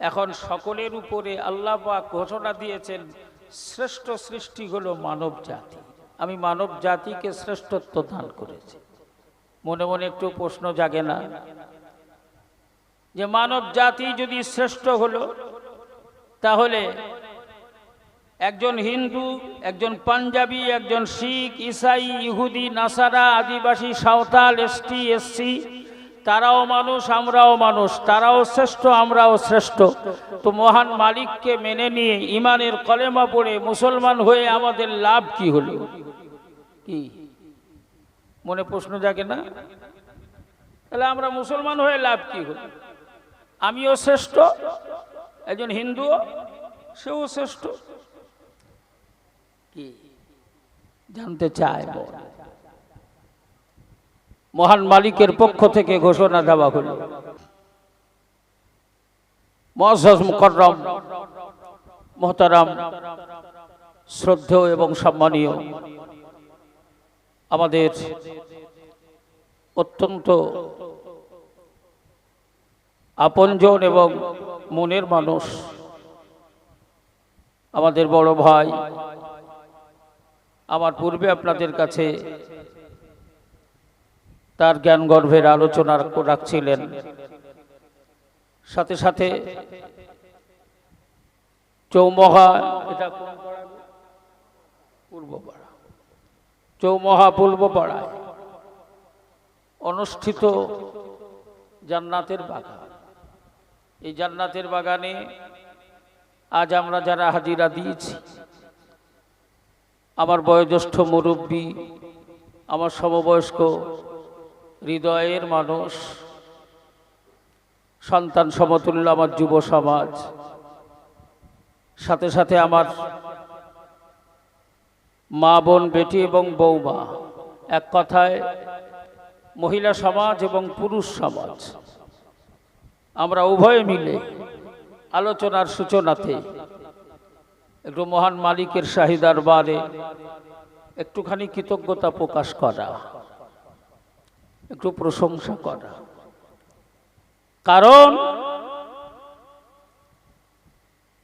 এখন সকলের উপরে আল্লাহ ঘোষণা দিয়েছেন, শ্রেষ্ঠ সৃষ্টি হলো মানব জাতি। আমি মানব জাতিকে শ্রেষ্ঠত্ব দান করেছি। মনে মনে একটু প্রশ্ন জাগে না? যে মানব জাতি যদি শ্রেষ্ঠ হলো, তাহলে একজন হিন্দু, একজন পাঞ্জাবি, একজন শিখ, ইসাই, ইহুদি, নাসারা, আদিবাসী, সাঁওতাল, এসটি, এসসি তারাও মানুষ, আমরাও মানুষ, তারাও শ্রেষ্ঠ, আমরাও শ্রেষ্ঠ। তো মহান মালিককে মেনে নিয়ে ইমানের কলেমা পড়ে মুসলমান হয়ে আমাদের লাভ কি হলো? কি? মনে প্রশ্ন জাগে না? তাহলে আমরা মুসলমান হয়ে লাভ কি হলো? আমিও শ্রেষ্ঠ, একজন হিন্দুও, সেও শ্রেষ্ঠ। কি? জানতে চায়। মহান মালিকের পক্ষ থেকে ঘোষণা দেওয়া হল। মহাজ মুকরম মোহতারাম, শ্রদ্ধেয় এবং সম্মানীয়, আমাদের অত্যন্ত আপনজন এবং মনের মানুষ, আমাদের বড় ভাই, আমার পূর্বে আপনাদের কাছে তার জ্ঞান গর্ভের আলোচনা রাখছিলেন। সাথে সাথে চৌমহা, এটা পূর্বপাড়া। চৌমহা পূর্বপাড়ায় অনুষ্ঠিত জান্নাতের বাগান। এই জান্নাতের বাগানে আজ আমরা যারা হাজিরা দিয়েছি, আমার বয়োজ্যেষ্ঠ মুরব্বী, আমার সমবয়স্ক হৃদয়ের মানুষ, সন্তান সমতুল্য আমার যুব সমাজ, সাথে সাথে আমার মা বোন, বেটি এবং বৌমা, এক কথায় মহিলা সমাজ এবং পুরুষ সমাজ। আমরা উভয়ে মিলে আলোচনার সূচনাতে একটু মহান মালিকের শাহিদার বারে একটুখানি কৃতজ্ঞতা প্রকাশ করা। একটু প্রশংসা করা। কারণ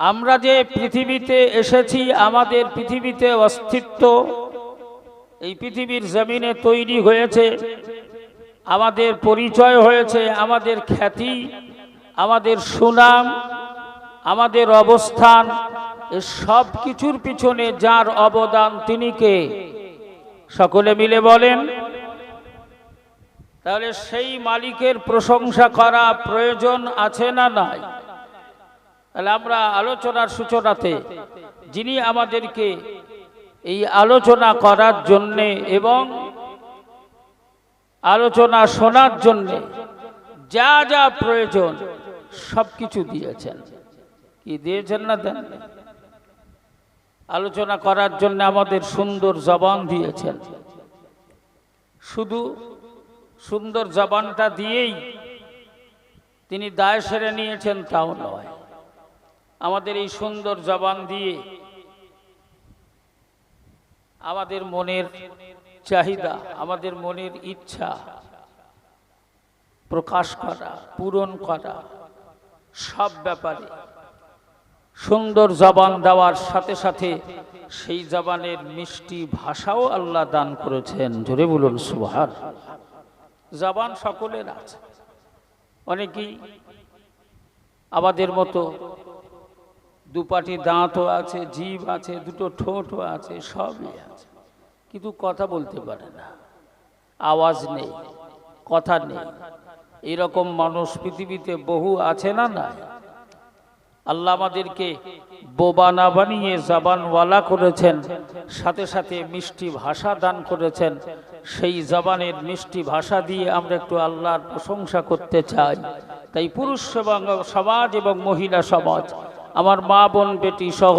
আমরা যে পৃথিবীতে এসেছি, আমাদের পৃথিবীতে অস্তিত্ব, এই পৃথিবীর জমিনে তৈরি হয়েছে, আমাদের পরিচয় হয়েছে, আমাদের খ্যাতি, আমাদের সুনাম, আমাদের অবস্থান সব কিছুর পিছনে যার অবদান তিনি কে? সকলে মিলে বলেন তাহলে সেই মালিকের প্রশংসা করা প্রয়োজন আছে না নাই? তাহলে আমরা আলোচনার সূচনাতে, যিনি আমাদেরকে এই আলোচনা করার জন্যে এবং আলোচনা শোনার জন্যে যা যা প্রয়োজন সব কিছু দিয়েছেন। কি দিয়েছেন না দেন? আলোচনা করার জন্য আমাদের সুন্দর জবান দিয়েছেন। শুধু সুন্দর জবানটা দিয়েই তিনি দায় সেরে নিয়েছেন, তাও নয়। আমাদের এই সুন্দর জবান দিয়ে আমাদের মনের চাহিদা, আমাদের মনের ইচ্ছা প্রকাশ করা, পূরণ করা, সব ব্যাপারে সুন্দর জবান দেওয়ার সাথে সাথে সেই জবানের মিষ্টি ভাষাও আল্লাহ দান করেছেন। জোরে বলুন সুহার জবান সকলের আছে। অনেকেই আমাদের মতো দুপাটি দাঁতও আছে, জিভ আছে, দুটো ঠোঁটও আছে, সবই আছে। কিন্তু কথা বলতে পারে না। আওয়াজ নেই, কথা নেই। এরকম মানুষ পৃথিবীতে বহু আছে না না? আল্লাহ আমাদেরকে বোবা না বানিয়ে জবানওয়ালা করেছেন, সাথে সাথে মিষ্টি ভাষা দান করেছেন সেই জবানের মিষ্টি ভাষা দিয়ে আমরা একটু আল্লাহর প্রশংসা করতে চাই। তাই পুরুষ সমাজ এবং মহিলা সমাজ, আমার মা বোন বেটি সহ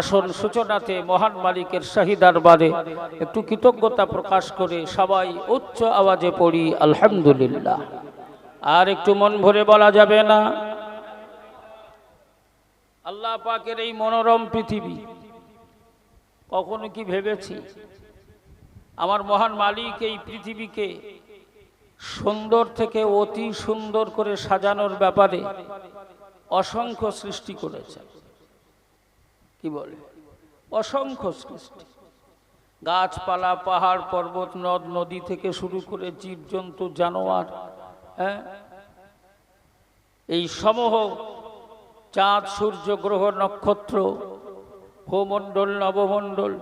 আসল সূচনাতে মহান মালিকের শাহিদার বারে একটু কৃতজ্ঞতা প্রকাশ করে সবাই উচ্চ আওয়াজে পড়ি, আলহামদুলিল্লাহ। আর একটু মন ভরে বলা যাবে না, আল্লাহ পাকের এই মনোরম পৃথিবী, কখনো কি ভেবেছি? আমার মহান মালিক এই পৃথিবীকে সুন্দর থেকে অতি সুন্দর করে সাজানোর ব্যাপারে অসংখ্য সৃষ্টি করেছেন কি বলে? অসংখ্য সৃষ্টি। গাছপালা, পাহাড়, পর্বত, নদ, নদী থেকে শুরু করে জীবজন্তু, জানোয়ার হ্যাঁ? এই সমূহ চাঁদ, সূর্য, গ্রহ, নক্ষত্র, ভূমণ্ডল, নবমণ্ডল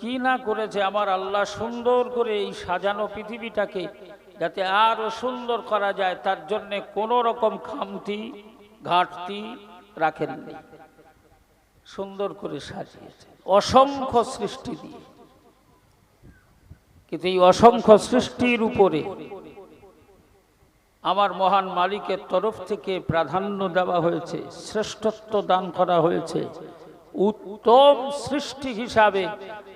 কি না করেছে আমার আল্লাহ সুন্দর করে এই সাজানো পৃথিবীটাকে যাতে আরও সুন্দর করা যায়, তার জন্য কোনো রকম খামতি, ঘাটতি রাখেননি সুন্দর করে সাজিয়েছে। অসংখ্য সৃষ্টি দিয়ে। কিন্তু এই অসংখ্য সৃষ্টির উপরে আমার মহান মালিকের তরফ থেকে প্রাধান্য দেওয়া হয়েছে, শ্রেষ্ঠত্ব দান করা হয়েছে। উত্তম সৃষ্টি হিসাবে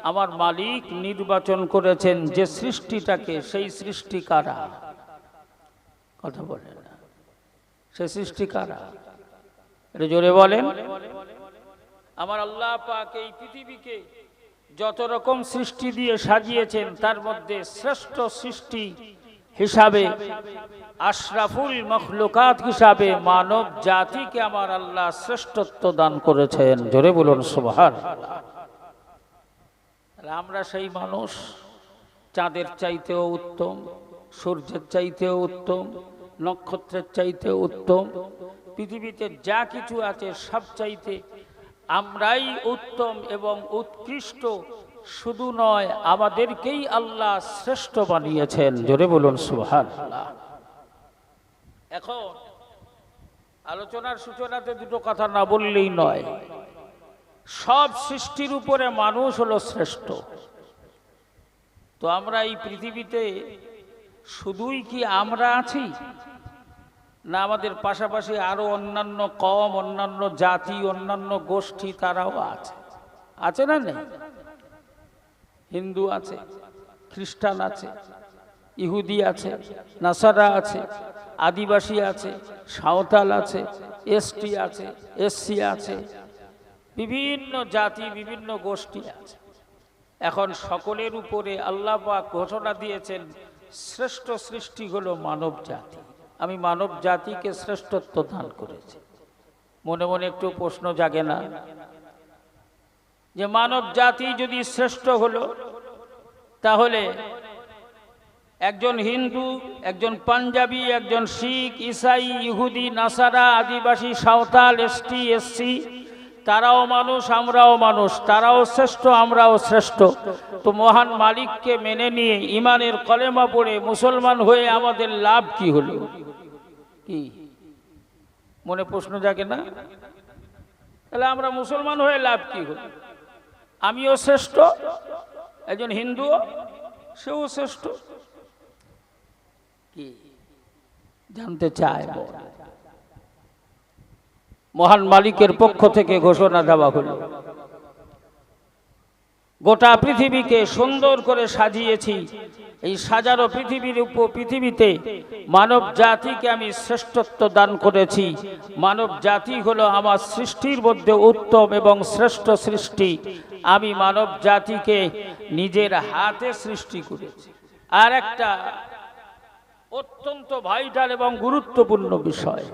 আমার মালিক নির্বাচন করেছেন যে সৃষ্টিটাকে, সেই সৃষ্টি কারা? কথা বলে না। সে সৃষ্টি কারা? এটা জোরে বলেন। আমার আল্লাহ পাক এই পৃথিবীকে যত রকম সৃষ্টি দিয়ে সাজিয়েছেন, তার মধ্যে শ্রেষ্ঠ সৃষ্টি হিসাবে, আশরাফুল মখলুকাত হিসাবে মানব জাতিকে আমার আল্লাহ শ্রেষ্ঠত্ব দান করেছেন। জোরে বলুন সুবহান আমরা সেই মানুষ চাঁদের চাইতেও উত্তম, সূর্যের চাইতেও উত্তম, নক্ষত্রের চাইতেও উত্তম, পৃথিবীতে যা কিছু আছে সব চাইতে আমরাই উত্তম এবং উৎকৃষ্ট। শুধু নয়, আমাদেরকেই আল্লাহ শ্রেষ্ঠ বানিয়েছেন। জোরে বলুন সুহান এখন আলোচনার সূচনাতে দুটো কথা না বললেই নয়। সব সৃষ্টির উপরে মানুষ হলো শ্রেষ্ঠ। তো আমরা এই পৃথিবীতে শুধুই কি আমরা আছি? না আমাদের পাশাপাশি আরও অন্যান্য কম, অন্যান্য জাতি, অন্যান্য গোষ্ঠী তারাও আছে। আছে না নেই? হিন্দু আছে, খ্রিস্টান আছে, ইহুদি আছে, নাসারা আছে, আদিবাসী আছে, সাঁওতাল আছে এসটি আছে এসসি আছে বিভিন্ন জাতি, বিভিন্ন গোষ্ঠী আছে। এখন সকলের উপরে আল্লাহ ঘোষণা দিয়েছেন, শ্রেষ্ঠ সৃষ্টি হলো মানব জাতি। আমি মানব জাতিকে শ্রেষ্ঠত্ব দান করেছি। মনে মনে একটু প্রশ্ন জাগে না? যে মানব জাতি যদি শ্রেষ্ঠ হলো, তাহলে একজন হিন্দু, একজন পাঞ্জাবি, একজন শিখ, ইসাই, ইহুদি, নাসারা, আদিবাসী, সাঁওতাল, এসটি, এসসি তারাও মানুষ, আমরাও মানুষ, তারাও শ্রেষ্ঠ, আমরাও শ্রেষ্ঠ। তো মহান মালিককে মেনে নিয়ে ইমানের কলেমা পড়ে মুসলমান হয়ে আমাদের লাভ কি হলো? কি? মনে প্রশ্ন জাগে না? তাহলে আমরা মুসলমান হয়ে লাভ কি হলো? আমিও শ্রেষ্ঠ, একজন হিন্দুও, সেও শ্রেষ্ঠ। কি? জানতে চায় বল। মহান মালিকের পক্ষ থেকে ঘোষণা দেওয়া হলো। গোটা পৃথিবীকে সুন্দর করে সাজিয়েছি। এই সাজারো পৃথিবীর উপ পৃথিবীতে মানব জাতিকে আমি শ্রেষ্ঠত্ব দান করেছি। মানব জাতি হলো আমার সৃষ্টির মধ্যে উত্তম এবং শ্রেষ্ঠ সৃষ্টি। আমি মানব জাতিকে নিজের হাতে সৃষ্টি করেছি। আর একটা অত্যন্ত ভাইটাল এবং গুরুত্বপূর্ণ বিষয়।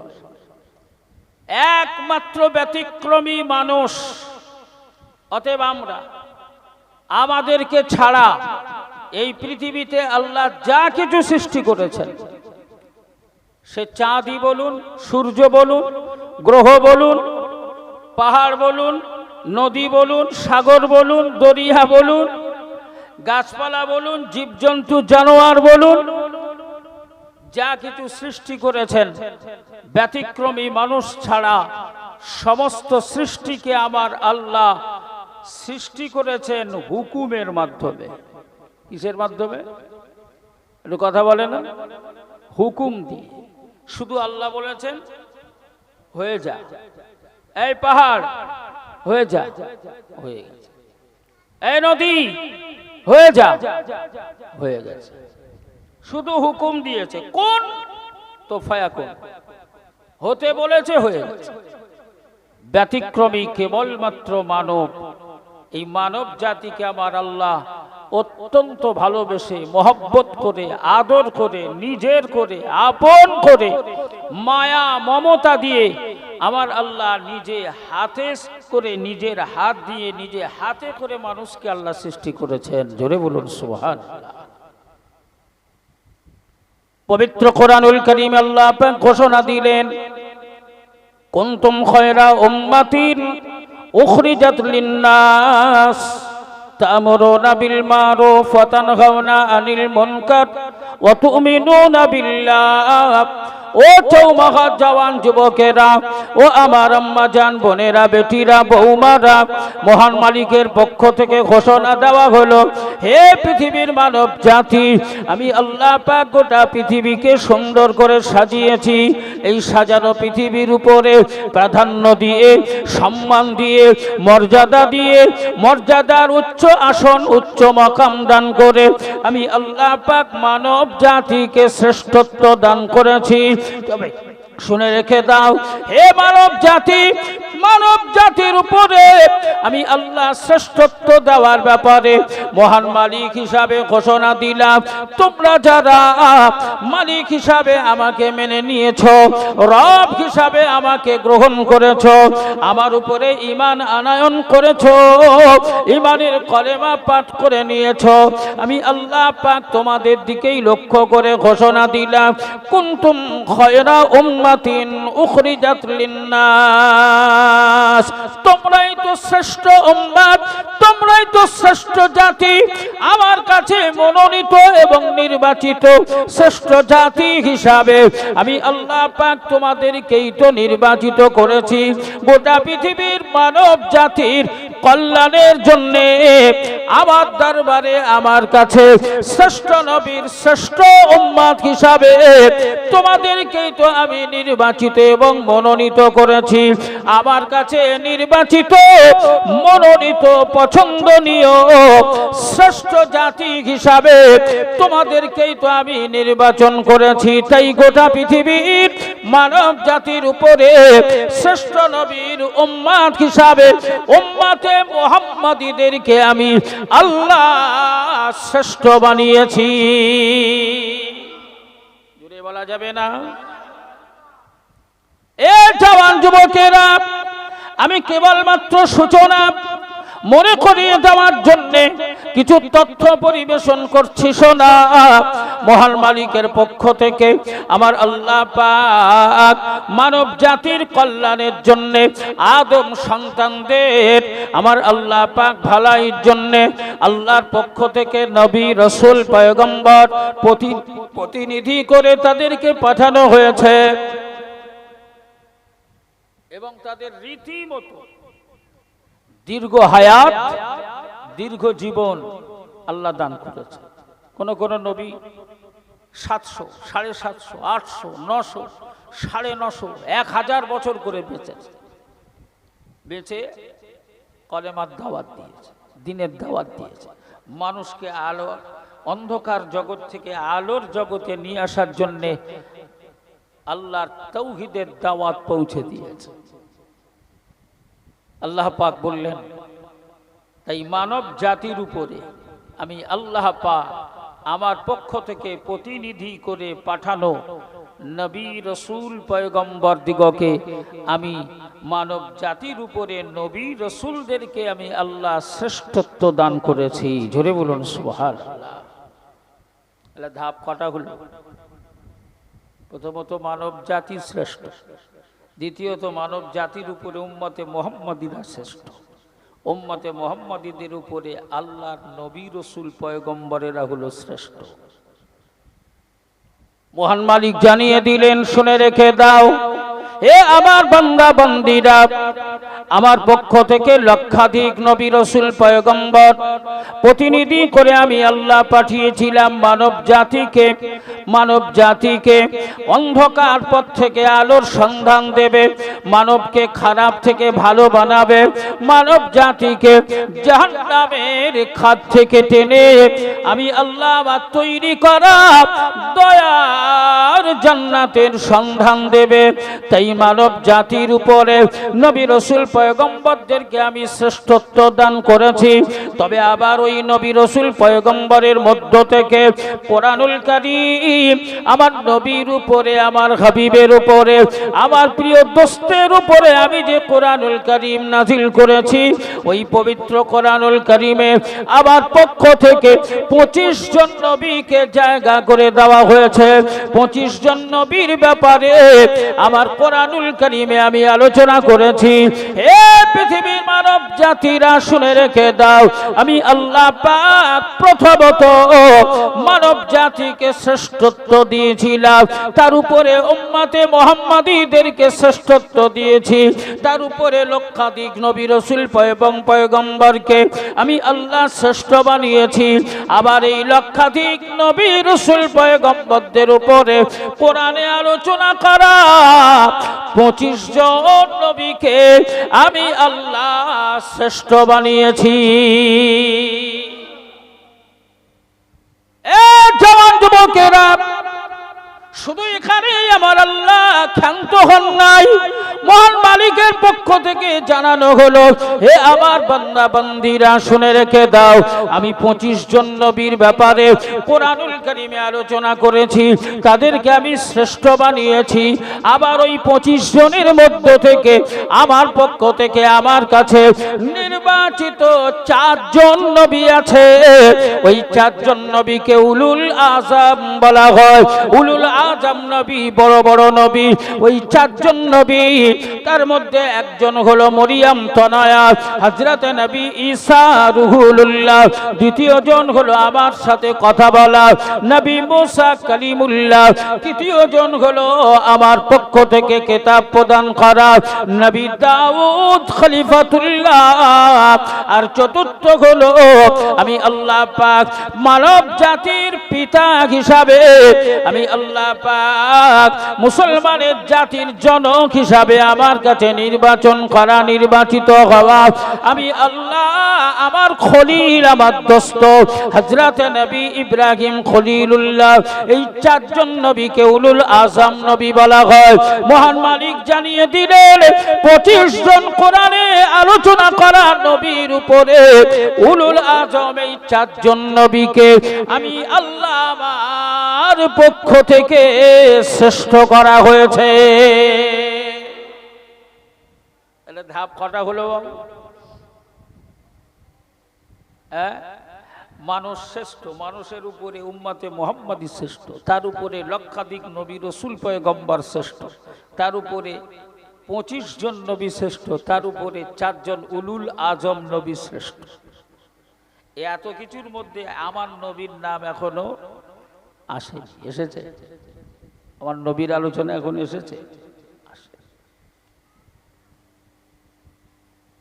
একমাত্র ব্যতিক্রমী মানুষ। অতএব আমরা আমাদেরকে ছাড়া এই পৃথিবীতে আল্লাহ যা কিছু সৃষ্টি করেছেন, সে চাঁদি বলুন, সূর্য বলুন, গ্রহ বলুন, পাহাড় বলুন, নদী বলুন, সাগর বলুন, দরিয়া বলুন, গাছপালা বলুন, জীবজন্তু, জানোয়ার বলুন যা কিছু সৃষ্টি করেছেন, ব্যতিক্রমী মানুষ ছাড়া সমস্ত সৃষ্টিকে আমার আল্লাহ সৃষ্টি করেছেন হুকুমের মাধ্যমে। কিসের মাধ্যমে? একটু কথা বলে না। হুকুম দিয়ে। শুধু আল্লাহ বলেছেন, হয়ে যা। এই পাহাড়, হয়ে যা। হয়ে গেছে। এই নদী, হয়ে যা। হয়ে গেছে। শুধু হুকুম দিয়েছে। কোন? তো ফায়া কোন? হতে বলেছে হয়ে গেছে। ব্যতিক্রমী কেবলমাত্র মানব। এই মানব জাতিকে আমার আল্লাহ অত্যন্ত ভালোবেসে, মহব্বত করে, আদর করে, নিজের করে, আপন করে, মায়া, মমতা দিয়ে আমার আল্লাহ নিজে হাতে করে, নিজের হাত দিয়ে, নিজে হাতে করে মানুষকে আল্লাহ সৃষ্টি করেছেন। জোরে বলুন সুবহান পবিত্র কোরআনুল করিম আল্লাহ ঘোষণা দিলেন, কুনতুম খয়রা উম্মাতিন উখরিজাত লিন্নাস, তামরুনা বিল মারুফ ওয়া তানহাউনা আনিল মুনকার। তু'মিনুনা বিল্লাহ। ও চৌমাহা জওয়ান যুবকেরা, ও আমার আম্মা জান বোনেরা, বেটিরা, বৌমারা, মহান মালিকের পক্ষ থেকে ঘোষণা দেওয়া হলো, হে পৃথিবীর মানব জাতি, আমি আল্লাহ পাক গোটা পৃথিবীকে সুন্দর করে সাজিয়েছি। এই সাজানো পৃথিবীর উপরে প্রাধান্য দিয়ে, সম্মান দিয়ে, মর্যাদা দিয়ে, মর্যাদার উচ্চ আসন, উচ্চ মকাম দান করে আমি আল্লাহ পাক মানব জাতিকে শ্রেষ্ঠত্ব দান করেছি। তবে শুনে রেখে দাও। হে মানব জাতি, মানব জাতির উপরে আমি আল্লাহ শ্রেষ্ঠত্ব দেওয়ার ব্যাপারে মহান মালিক হিসাবে ঘোষণা দিলাম। তোমরা যারা মালিক হিসাবে আমাকে মেনে নিয়েছ, রব হিসাবে আমাকে গ্রহণ করেছ, আমার উপরে ইমান আনায়ন করেছ ইমানের কলেমা পাঠ করে নিয়েছ, আমি আল্লাহ পাক তোমাদের দিকেই লক্ষ্য করে ঘোষণা দিলাম। কুন্তুম খয়রা উম্মাতিন উখরিজাত লিন্নাস। তোমরাই তো শ্রেষ্ঠ উম্মাত তোমরাই তো শ্রেষ্ঠ জাতি। আমার কাছে মনোনীত এবং নির্বাচিত শ্রেষ্ঠ জাতি হিসাবে আমি আল্লাহ পাক তোমাদেরকেই তো নির্বাচিত করেছি। গোটা পৃথিবীর মানব জাতির কল্যাণের জন্যে আমার দরবারে আমার কাছে শ্রেষ্ঠ নবীর শ্রেষ্ঠ উম্মাদ হিসাবে তোমাদেরকেই তো আমি নির্বাচিত এবং মনোনীত করেছি। আমার কাছে নির্বাচিত, মনোনীত, পছন্দনীয় শ্রেষ্ঠ জাতি হিসাবে তোমাদেরকেই তো আমি নির্বাচন করেছি। তাই গোটা পৃথিবীর মানব জাতির উপরে শ্রেষ্ঠ নবীর উম্মাদ হিসাবে, উম্মাতে মোহাম্মদীদেরকে আমি আল্লাহ শ্রেষ্ঠ বানিয়েছি। জুড়ে বলা যাবে না? এ জওয়ান যুবকেরা, আমি কেবলমাত্র সূচনা মনে করিয়ে দেওয়ার জন্যে কিছু তথ্য পরিবেশন করছি শোনা মহান মালিকের পক্ষ থেকে আমার আল্লাহ পাক মানব জাতির কল্যাণের জন্যে, আদম সন্তানদের আমার আল্লাহ পাক ভালাইয়ের জন্যে, আল্লাহর পক্ষ থেকে নবী, রসুল, পয়গম্বর, প্রতি- প্রতিনিধি করে তাদেরকে পাঠানো হয়েছে। এবং তাদের রীতিমতো দীর্ঘ হায়াত দীর্ঘ জীবন আল্লাহ দান করেছে। কোন কোন নবী সাতশো, সাড়ে সাতশো, আটশো, নশো, সাড়ে নশো, এক হাজার বছর করে বেঁচেছে। বেঁচে কলেমার দাওয়াত দিয়েছে, দিনের দাওয়াত দিয়েছে। মানুষকে আলো, অন্ধকার জগৎ থেকে আলোর জগতে নিয়ে আসার জন্যে আল্লাহর তৌহিদের দাওয়াত পৌঁছে দিয়েছে। আল্লাহ পাক বললেন তাই মানব জাতির উপরে আমি আল্লাহ পা আমার পক্ষ থেকে প্রতিনিধি করে পাঠানো নবী রসুল পয়গম্বর দিগকে আমি মানব জাতির উপরে নবী রসুলদেরকে আমি আল্লাহ শ্রেষ্ঠত্ব দান করেছি। জোরে বলুন সুহার ধাপ কটা হলো? প্রথমত, মানব জাতি শ্রেষ্ঠ। দ্বিতীয়ত, মানব জাতির উপরে উম্মতে মোহাম্মদীরা শ্রেষ্ঠ। উম্মতে মোহাম্মদীদের উপরে আল্লাহর নবী রসুল পয়গম্বরেরা হলো শ্রেষ্ঠ। মহান মালিক জানিয়ে দিলেন, শুনে রেখে দাও। হে আমার বান্দা, বন্দিরা, আমার পক্ষ থেকে লক্ষাধিক নবী রসুল পয়গম্বর, প্রতিনিধি করে আমি আল্লাহ পাঠিয়েছিলাম মানব জাতিকে মানব জাতিকে অন্ধকার পথ থেকে আলোর সন্ধান দেবে, মানবকে খারাপ থেকে ভালো বানাবে, মানব জাতিকে জাহান্নামের খাত থেকে টেনে আমি আল্লাহ তৈরি করা দয়ার জান্নাতের সন্ধান দেবে। তাই এই মানব জাতির উপরে নবী রসুল পয়গম্বরদেরকে আমি শ্রেষ্ঠত্ব দান করেছি। তবে আবার ওই নবী রসুল পয়গম্বরের মধ্য থেকে কোরআনুল আমার নবীর উপরে, আমার হাবিবের উপরে, আমার প্রিয় দোস্তের উপরে আমি যে কোরআনুল কারীম নাজিল করেছি, ওই পবিত্র কোরআনুল কারীমে আমার পক্ষ থেকে পঁচিশ জন নবীকে জায়গা করে দেওয়া হয়েছে। পঁচিশ জন নবীর ব্যাপারে আমার কোরআনুল কারীমে আমি আলোচনা করেছি, হে পৃথিবীর মানব জাতিরা শুনে রেখে দাও, আমি আল্লাহ পাক প্রথমত মানব জাতিকে শ্রেষ্ঠত্ব দিয়েছিলাম, তার উপরে উম্মাতে মোহাম্মদীদেরকে শ্রেষ্ঠত্ব দিয়েছি, তার উপরে লক্ষাধিক নবী রসুল এবং পয়গম্বরকে আমি আল্লাহ শ্রেষ্ঠ বানিয়েছি, আবার এই লক্ষাধিক নবী রসুল পয়গম্বরদের উপরে কোরআনে আলোচনা করা পঁচিশ জন নবীকে আমি আল্লাহ শ্রেষ্ঠ বানিয়েছি। জওয়ান যুবকেরা শুধু এখানেই আমার আল্লাহ ক্ষান্ত হন নাই। মহান মালিকের পক্ষ থেকে জানানো হলো, হে আমার বান্দা, বান্দিরা, শুনে রেখে দাও, আমি পঁচিশ জন নবীর ব্যাপারে কোরআনুল কারিমে আলোচনা করেছি, তাদেরকে আমি শ্রেষ্ঠ বানিয়েছি। আবার ওই পঁচিশ জনের মধ্য থেকে, আমার পক্ষ থেকে আমার কাছে নির্বাচিত চারজন নবী আছে। ওই চারজন নবীকে উলুল আজম বলা হয়। উলুল আজম নবী, বড় বড় নবী, ওই চারজন নবী। তার মধ্যে একজন হলো মরিয়াম তনয়া হজরত নবী ঈসা রুহুল্লাহ দ্বিতীয় জন হলো আমার সাথে কথা বলা, নবী মুসা কালিমুল্লাহ। তৃতীয় জন হলো আমার পক্ষ থেকে কেতাব প্রদান করা, নবী দাউদ খলিফাতুল্লাহ। আর চতুর্থ হলো আমি আল্লাহ পাক মানব জাতির পিতা হিসাবে, আমি আল্লাহ পাক। মুসলমানের জাতির জনক হিসাবে আমার কাছে নির্বাচন করা নির্বাচিত হওয়া। আমি আল্লাহ আমার খলিল, আমার দোস্ত হজরত নবী ইব্রাহিম খলিলুল্লাহ, এই চারজন নবীকে উলুল আজম নবী বলা হয়। মহান মালিক জানিয়ে দিলেন, পঁচিশ জন কোরআনে আলোচনা করা নবীর উপরে উলুল আজম এই চারজন নবীকে আমি আল্লাহ আমার পক্ষ থেকে শ্রেষ্ঠ করা হয়েছে। ধাপ কটা হলো হ্যাঁ? মানুষ শ্রেষ্ঠ, মানুষের উপরে উম্মাতে মোহাম্মদী শ্রেষ্ঠ, তার উপরে লক্ষাধিক নবী রসুল পয়গম্বর শ্রেষ্ঠ, তার উপরে পঁচিশ জন নবী শ্রেষ্ঠ, তার উপরে চারজন উলুল আজম নবী শ্রেষ্ঠ। এত কিছুর মধ্যে আমার নবীর নাম এখনও আসেনি, এসেছে? আমার নবীর আলোচনা এখন এসেছে।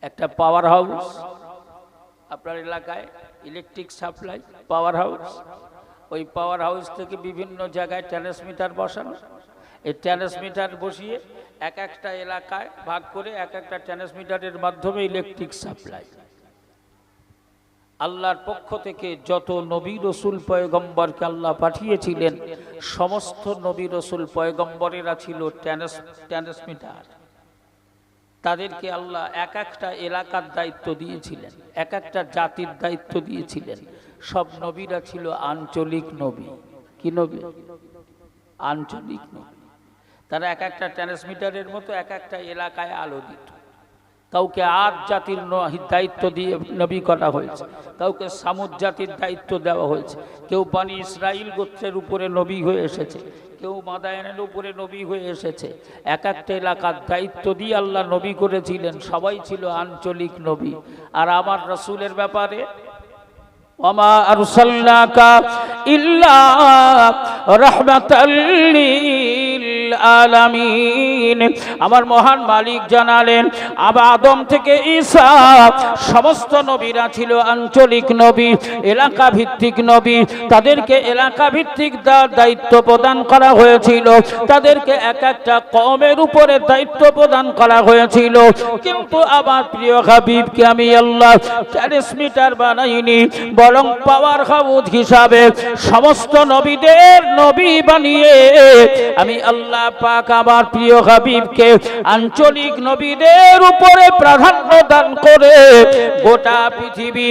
একটা পাওয়ার হাউস আপনার এলাকায় ইলেকট্রিক সাপ্লাই পাওয়ার হাউস ওই পাওয়ার হাউস থেকে বিভিন্ন জায়গায় ট্রান্সমিটার বসানো। এই ট্রান্সমিটার বসিয়ে এক একটা এলাকায় ভাগ করে এক একটা ট্রান্সমিটারের মাধ্যমে ইলেকট্রিক সাপ্লাই আল্লাহর পক্ষ থেকে যত নবী রসুল পয়গম্বরকে আল্লাহ পাঠিয়েছিলেন, সমস্ত নবী রসুল পয়গম্বরেরা ছিল ট্রান্স- ট্রান্সমিটার তাদেরকে আল্লাহ এক একটা এলাকার দায়িত্ব দিয়েছিলেন, এক একটা জাতির দায়িত্ব দিয়েছিলেন। সব নবীরা ছিল আঞ্চলিক নবী। কি নবী? আঞ্চলিক নবী। তারা এক একটা ট্রান্সমিটারের মতো এক একটা এলাকায় আলো দিত কাউকে আদ জাতির দায়িত্ব দিয়ে নবী করা হয়েছে, কাউকে সামুদ জাতির দায়িত্ব দেওয়া হয়েছে, কেউ পানি ইসরাইল গোত্রের উপরে নবী হয়ে এসেছে, কেউ মাদায়নের উপরে নবী হয়ে এসেছে, এক একটা এলাকার দায়িত্ব দিয়ে আল্লাহ নবী করেছিলেন, সবাই ছিল আঞ্চলিক নবী। আর আমার রসুলের ব্যাপারে, ওমা ইল্লা রাহমাতাল লিল আলামিন। আমার মহান মালিক জানালেন, আবা আদম থেকে ঈসা, সমস্ত নবীরা ছিল আঞ্চলিক নবী এলাকা ভিত্তিক নবী। তাদেরকে এলাকা ভিত্তিক দায়িত্ব প্রদান করা হয়েছিল। তাদেরকে এক একটা কমের উপরে দায়িত্ব প্রদান করা হয়েছিল। কিন্তু আমার প্রিয় হাবিবকে আমি আল্লাহ ট্রান্সমিটার বানাইনি, বরং পাওয়ার হাউস হিসাবে সমস্ত নবীদের নবী বানিয়ে আমি আল্লাহ আল্লাহ পাক আমার প্রিয় হাবিবকে আঞ্চলিক নবীদের উপরে প্রাধান্য দান করে গোটা পৃথিবী,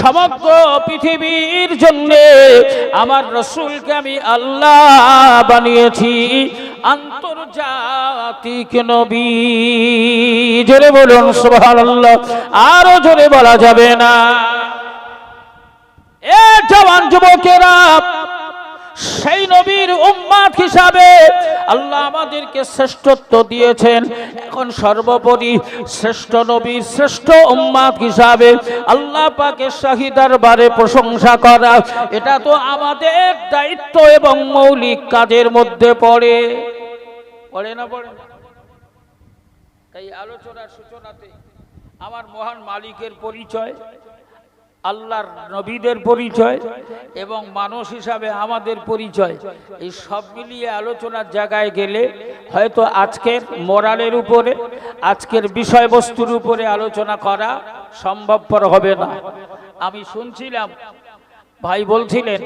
সমগ্র পৃথিবীর জন্য আমার রসুলকে আমি আল্লাহ বানিয়েছি। আন্তর্জাতিক নবী। জোরে বলুন, সুবহানাল্লাহ। আরও জোরে বলা যাবে না। এ জওয়ান যুবকেরা সেই নবীর উম্মাদ হিসাবে আল্লাহ আমাদেরকে শ্রেষ্ঠত্ব দিয়েছেন। এখন সর্বোপরি শ্রেষ্ঠ নবীর শ্রেষ্ঠ উম্মাদ হিসাবে আল্লাহ পাকের শাহিদার বারে প্রশংসা করা, এটা তো আমাদের দায়িত্ব এবং মৌলিক কাজের মধ্যে পড়ে। পড়ে না, পড়ে তাই আলোচনার সূচনাতে আমার মহান মালিকের পরিচয় আল্লাহর নবীদের পরিচয় এবং মানুষ হিসাবে আমাদের পরিচয়। এই সব মিলিয়ে আলোচনার জায়গায় গেলে হয়তো আজকের মোরালের উপরে, আজকের বিষয়বস্তুর উপরে আলোচনা করা সম্ভবপর হবে না। আমি শুনছিলাম, ভাই বলছিলেন